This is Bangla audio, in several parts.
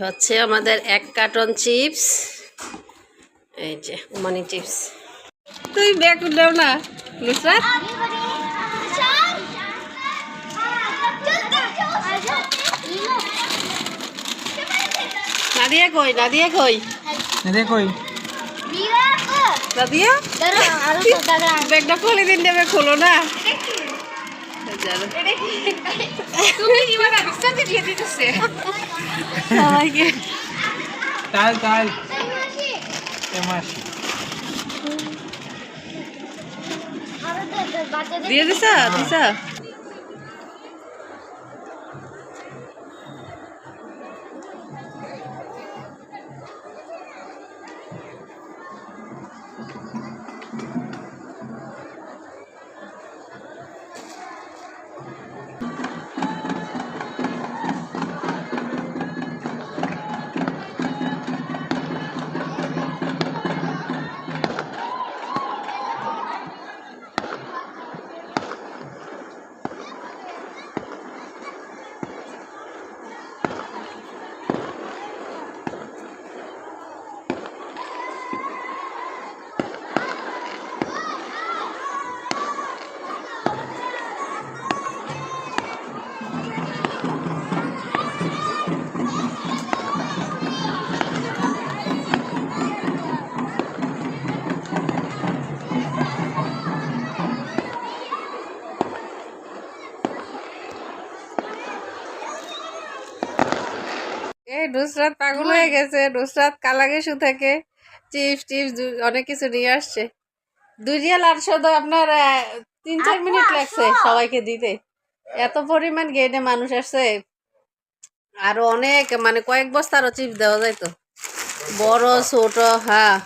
হচ্ছে আমাদের এক কার্টন চিপস। এই যে উমানি চিপস। তুই ব্যাগ দেও না নুসরাত নাদিয়া কই নাদিয়া কই? এদের কই? নাদিয়া? ব্যাগটা খুলে দিন দেবে খোলো না। সবাইকে তাল তাল দিয়ে দিছা দিছা এই নুসরাত পাগল হয়ে গেছে। নুসরাত কালাগেশু থেকে চিপস টিপস অনেক কিছু নিয়ে আসছে। দুই রিয়াল আটশো তো আপনার তিন চার মিনিট লাগছে সবাইকে দিতে। এত পরিমাণ গেটে মানুষ আসছে। আরও অনেক মানে কয়েক বস্তারও চিপস দেওয়া যায় তো। বড় ছোট হ্যাঁ।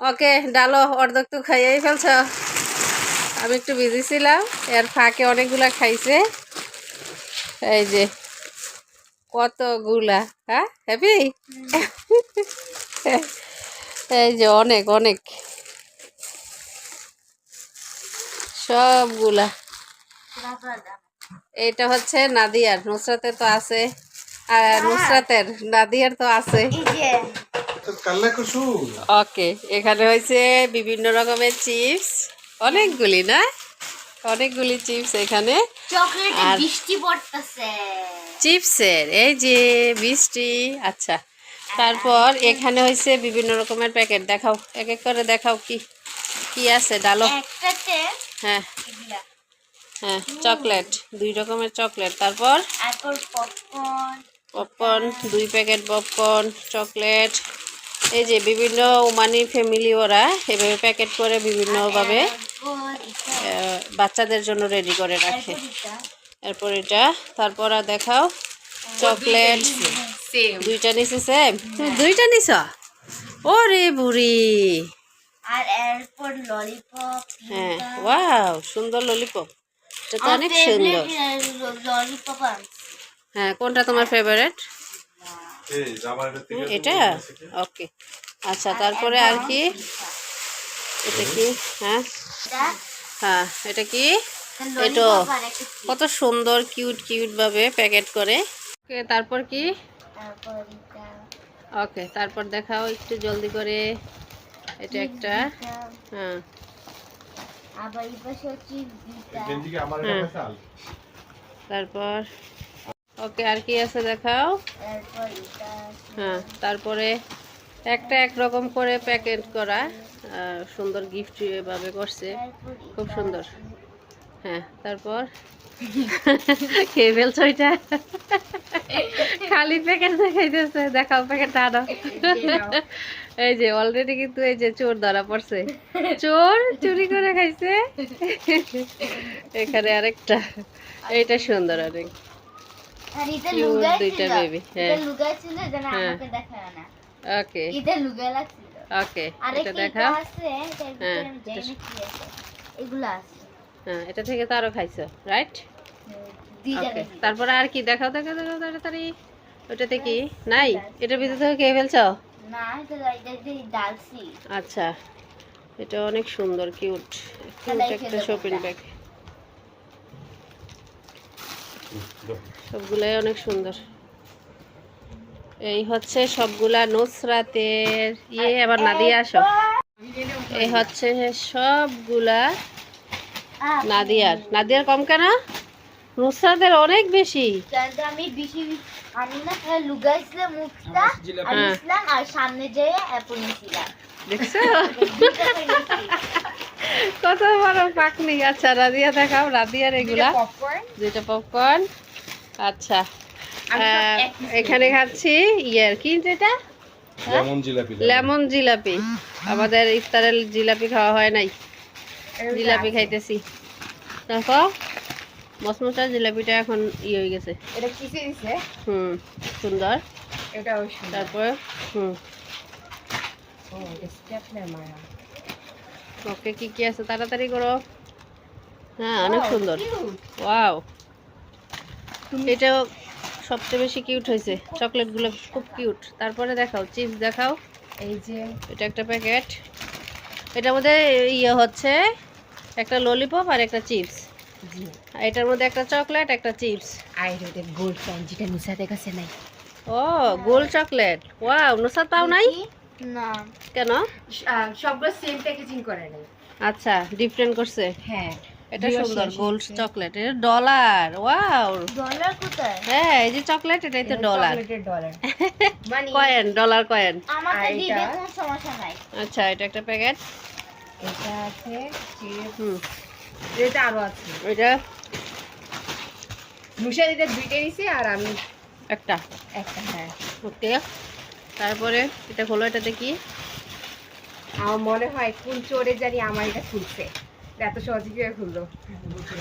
ওকে ডালো অর্ধেক তো খাইয়েই ফেলছ। আমি একটু বিজি ছিলাম। এর ফাঁকে অনেকগুলা খাইছে। এই যে কতগুলা? হ্যাঁ হ্যাপি এই যে অনেক অনেক। সবগুলা। এইটা হচ্ছে নাদিয়ার নুসরাতের তো আছে। আর নুসরাতের নাদিয়ার তো আছে। ওকে এখানে হয়েছে বিভিন্ন রকমের চিপস। অনেকগুলি না? অনেকগুলি চিপস এখানে। আর- বৃষ্টি পড়তেছে। চিপসের এই যে মিষ্টি আচ্ছা। তারপর এখানে হয়েছে বিভিন্ন রকমের প্যাকেট দেখাও এক এক করে দেখাও কি কি আছে ডালো। হ্যাঁ। হ্যাঁ চকলেট দুই রকমের চকলেট। তারপর? পপকর্ন দুই প্যাকেট পপকর্ন চকলেট। এই যে বিভিন্ন উমানি ফ্যামিলি ওরা এভাবে প্যাকেট করে বিভিন্নভাবে বাচ্চাদের জন্য রেডি করে রাখে। এরপর এটা তারপর আর দেখাও চকলেট। দুইটা নিছে সেম তুমি দুইটা নিছ? ওরে বুড়ি। আর এরপর ললিপপ হ্যাঁ ওয়াও সুন্দর ললিপপ এটা তো অনেক সুন্দর। ললিপপ হ্যাঁ কোনটা তোমার ফেভারিট এটা ওকে আচ্ছা তারপরে আর কি? এটা কি? হ্যাঁ। হ্যাঁ এটা কি? এটা কত সুন্দর কিউট কিউট ভাবে প্যাকেট করে। ওকে তারপর কি? ওকে তারপর দেখাও একটু জলদি করে। এটা একটা। হ্যাঁ। হ্যাঁ। তারপর ওকে আর কি আছে দেখাও? হ্যাঁ তারপরে একটা এক রকম করে প্যাকেট করা। আহ, সুন্দর গিফট এভাবে করছে। খুব সুন্দর। হ্যাঁ তারপর? খেয়ে ফেলছো এটা খালি প্যাকেট দেখাইতেছে দেখাও প্যাকেটটা আনো। এই যে অলরেডি কিন্তু এই যে চোর ধরা পড়ছে। চোর চুরি করে খাইছে। এখানে আরেকটা। এইটা সুন্দর অনেক। দুইটা হ্যাঁ। যেন হ্যাঁ। ওকে। এটা ওকে দেখা হ্যাঁ, এগুলো আছে। হ্যাঁ এটা থেকে তো আরও খাইছো রাইট ওকে তারপরে আর কি দেখাও দেখাও দেখাও তাড়াতাড়ি। ওটাতে কি? নাই? এটার ভিতর থেকে খেয়ে ফেলছো? এটা এটা আচ্ছা এটা অনেক সুন্দর কিউট কিউট একটা শপিং ব্যাগ সবগুলাই অনেক সুন্দর। এই হচ্ছে সবগুলা নুসরাতের। ইয়ে আবার নাদিয়া আসো। এই হচ্ছে সবগুলা নাদিয়ার। নাদিয়ার কম কেন? নুসরাতের অনেক বেশি। আমি বেশি আমি না লুগাইছিলাম মুখটা আর হ্যাঁ। আর সামনে যেয়ে দেখছ? কত বড় পাকনি। আচ্ছা রাদিয়া দেখাও। রাদিয়ার এগুলা। দুইটা পপকর্ন আচ্ছা। এখানে খাচ্ছি ইয়ের কি যেটা? Lemon jalebi lemon. জিলাপি। আমাদের ইফতারের জিলাপি খাওয়া হয় নাই। জিলাপি খাইতেছি। দেখো মসমসা জিলাপিটা এখন ই হয়ে গেছে। এটা কিসে দিছে? হুম সুন্দর। এটাও সুন্দর। তারপর হুম। এটা ওকে কি কি আছে তাড়াতাড়ি করো। হ্যাঁ অনেক সুন্দর। ওয়াও এটাও সবচেয়ে বেশি কিউট হয়েছে। চকলেটগুলো খুব কিউট তারপরে দেখাও চিপস দেখাও। এই যে এটা একটা প্যাকেট। এটার মধ্যে ইয়ে হচ্ছে একটা ললিপপ আর একটা চিপস জি। এটার মধ্যে একটা চকলেট একটা চিপস আর এটা গোল্ড প্যান যেটা নিসাতে কাছে নাই। ও গোল চকলেট ওয়াও নুসাদ পাও নাই? না। কেন? সবগুলো সেম প্যাকেজিং করে নাই। আচ্ছা ডিফারেন্ট করছে। হ্যাঁ। এটা সুন্দর গোল্ড চকলেট এটা ডলার ওয়াও ডলার কোথায়? হ্যাঁ এই যে চকলেট এটাই তো ডলার ডলার মানে কয়েন ডলার কয়েন আমাকে দিবে? কোনো সমস্যা নাই। আচ্ছা এটা একটা প্যাকেট এটা আছে হুম। এটা আরও আছে। এটা? নুশা এটা দুইটা নিছে আর আমি একটা। একটা হ্যাঁ। ওকে। তারপরে এটা এটাতে কি? আমার মনে হয় কোন চোরে জানি আমার এটা খুলছে। এত সহজে কীভাবে খুললো?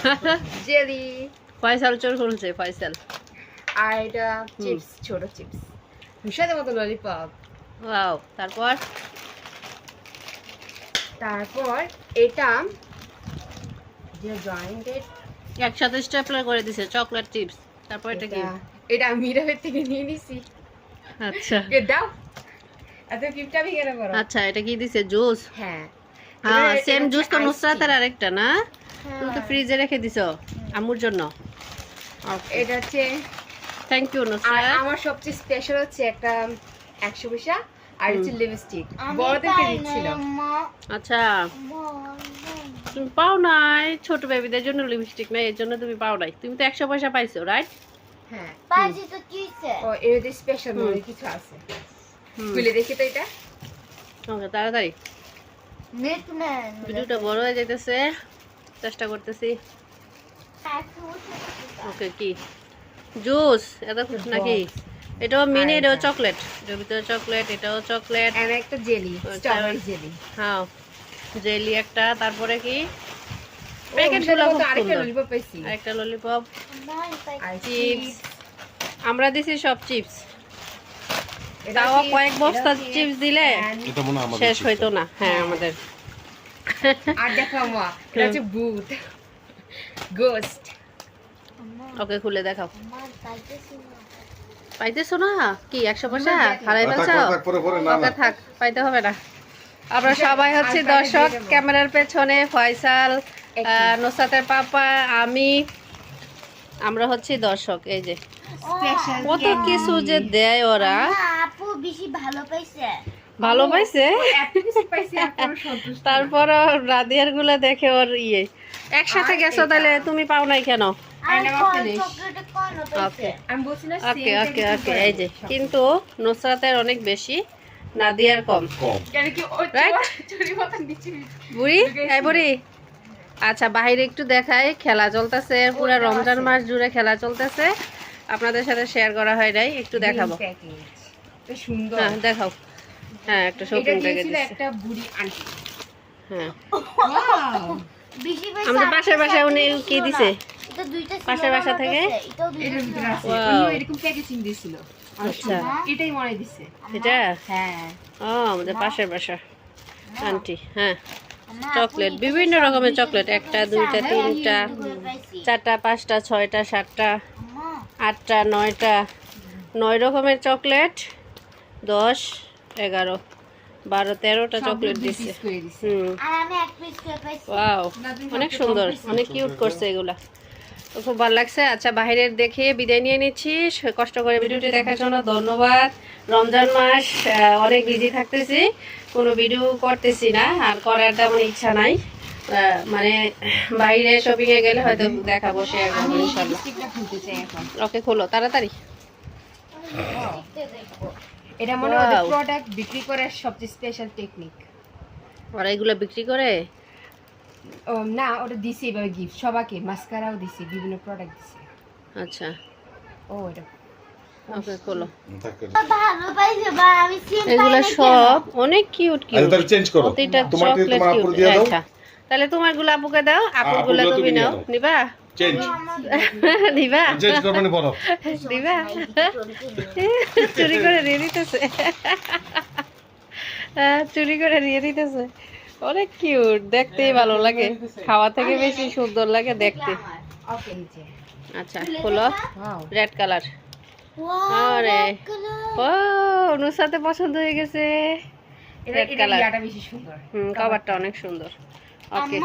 জেলি। ফয়সাল চোর খুলছে ফয়সাল। আর এটা চিপস ছোট চিপস। নুশাদের মতো ললিপপ ওয়াও তারপর? তারপর এটা যে জয়েন্টেড একসাথে স্টেপলার করে দিছে চকলেট চিপস তারপর এটা কি? এটা আমি মিরাবের থেকে নিয়ে নিছি। আচ্ছা। এ দাও। এত কিপটা আমি কেন করো আচ্ছা এটা কি দিছে? জুস? হ্যাঁ। হ্যাঁ সেম জুস তো নুসরাতের ice আরেকটা না? তুমি তো ফ্রিজে রেখে দিছো আম্মুর জন্য। এটা হচ্ছে থ্যাংক ইউ আর নুসরাত। আমার সবচেয়ে স্পেশাল হচ্ছে একটা একশো পয়সা আর হচ্ছে লিপস্টিক বড়দেরকে আচ্ছা। তুমি পাও নাই ছোট বেবিদের জন্য লিপস্টিক নাই এর জন্য তুমি পাও নাই। তুমি তো একশো পয়সা পাইছো রাইট হ্যাঁ। পাইছি তো কিসে? ও এর যে স্পেশাল মনে কিছু আছে। খুলে দেখি তো এটা। ওকে তাড়াতাড়ি। মিল্কম্যান। ভিডিওটা বড় হয়ে যাইতেছে। চেষ্টা করতেছি। ওকে কি? জুস এত খুশ নাকি? এটাও মিনি এটাও চকলেট এটার ভিতরে চকলেট এটাও চকলেট আর একটা জেলি স্ট্রবেরি জেলি হ্যাঁ জেলি একটা তারপরে কি? আরেকটা ললিপপ পাইছি। একটা ললিপপ আমি চিপস আমরা দিছি সব চিপস তাও কয়েক বস্তা চিপস দিলে এটা মনে আমাদের শেষ। হইতো না। হ্যাঁ আমাদের। আর দেখো মা এটা হচ্ছে ভূত। গোস্ট ওকে খুলে দেখাও। পাইতেছি না। কি একশো পয়সা? হারাই ফেলছো? থাক, থাক, পরে পরে না ওকে না থাক পাইতে হবে না। আমরা সবাই হচ্ছে দর্শক ক্যামেরার পেছনে ফয়সাল নুসরাতের পাপা আমি আমরা হচ্ছে দর্শক এই যে। কত কিছু যে দেয় ওরা। আপু বেশি ভালো পাইছে। ভালো পাইছে? এত কিছু পাইছি এখনও সন্তুষ্ট না। তারপর রাধিয়ারগুলো দেখে ওর ইয়ে। একসাথে গেছো তাহলে তুমি পাও নাই কেন? ওকে। ওকে ওকে ওকে এই যে কিন্তু নুসরাতের অনেক বেশি নাদিয়ার কম। বুড়ি এই বুড়ি। আচ্ছা বাইরে একটু দেখাই খেলা চলতেছে পুরো রমজান মাস জুড়ে খেলা চলতেছে। আপনাদের সাথে শেয়ার করা হয় নাই একটু দেখাবো। হ্যাঁ দেখাও। হ্যাঁ একটা শপিং ব্যাগে একটা বুড়ি আন্টি। হ্যাঁ। আমাদের পাশের বাসায় উনি কি দিছে? পাশের বাসা থেকে? এরকম প্যাকেজিং আচ্ছা। এটাই মনে দিছে। এটা? হ্যাঁ। ও আমাদের পাশের বাসা। আন্টি হ্যাঁ। চকলেট বিভিন্ন রকমের চকলেট। একটা দুইটা তিনটা। চারটা পাঁচটা ছয়টা সাতটা আটটা নয়টা। নয় রকমের চকলেট দশ এগারো। বারো তেরোটা চকলেট দিচ্ছে হুম। আর আমি এক পিস করে ওয়াও অনেক সুন্দর অনেক কিউট করছে এগুলা। তো খুব ভালো লাগছে। আচ্ছা বাইরের দেখে বিদায় নিয়ে নিচ্ছি। কষ্ট করে ভিডিওটি দেখার জন্য ধন্যবাদ। রমজান মাস অনেক বিজি থাকতেছি। কোনো ভিডিও করতেছি না আর করার তেমন ইচ্ছা নাই। মানে বাইরে শপিংয়ে গেলে হয়তো দেখাবো শেয়ার করব ইনশাল্লাহ। এখন। ওকে খোলো তাড়াতাড়ি। এটা মনে হয় প্রোডাক্ট বিক্রি করার সবচেয়ে স্পেশাল টেকনিক ওরা এগুলো বিক্রি করে? না ওটা দিছি এভাবে গিফট সবাইকে মাস্কারাও দিছি বিভিন্ন প্রোডাক্ট দিছি। আচ্ছা। ও এটা ওকে খোলো। এগুলো সব অনেক কিউট কিউট তাহলে চেঞ্জ করো। প্রতিটা চকলেট কিউট দিয়ে দাও। আচ্ছা। তাহলে তোমারগুলো আপুকে দাও আপুরগুলো তুমি নাও। নিবা? চেঞ্জ নিবা চেঞ্জ করবে না বলো। দিবা? চুরি করে দিয়ে দিতেছে। চুরি করে দিয়ে দিতেছে। অনেক কিউট দেখতেই ভালো লাগে। খাওয়া থেকে বেশি সুন্দর লাগে দেখতে। আচ্ছা খোলো। রেড কালার আরে। ও অনুসাতে পছন্দ হয়ে গেছে। বেশি সুন্দর। হুম কভারটা অনেক সুন্দর। ওকে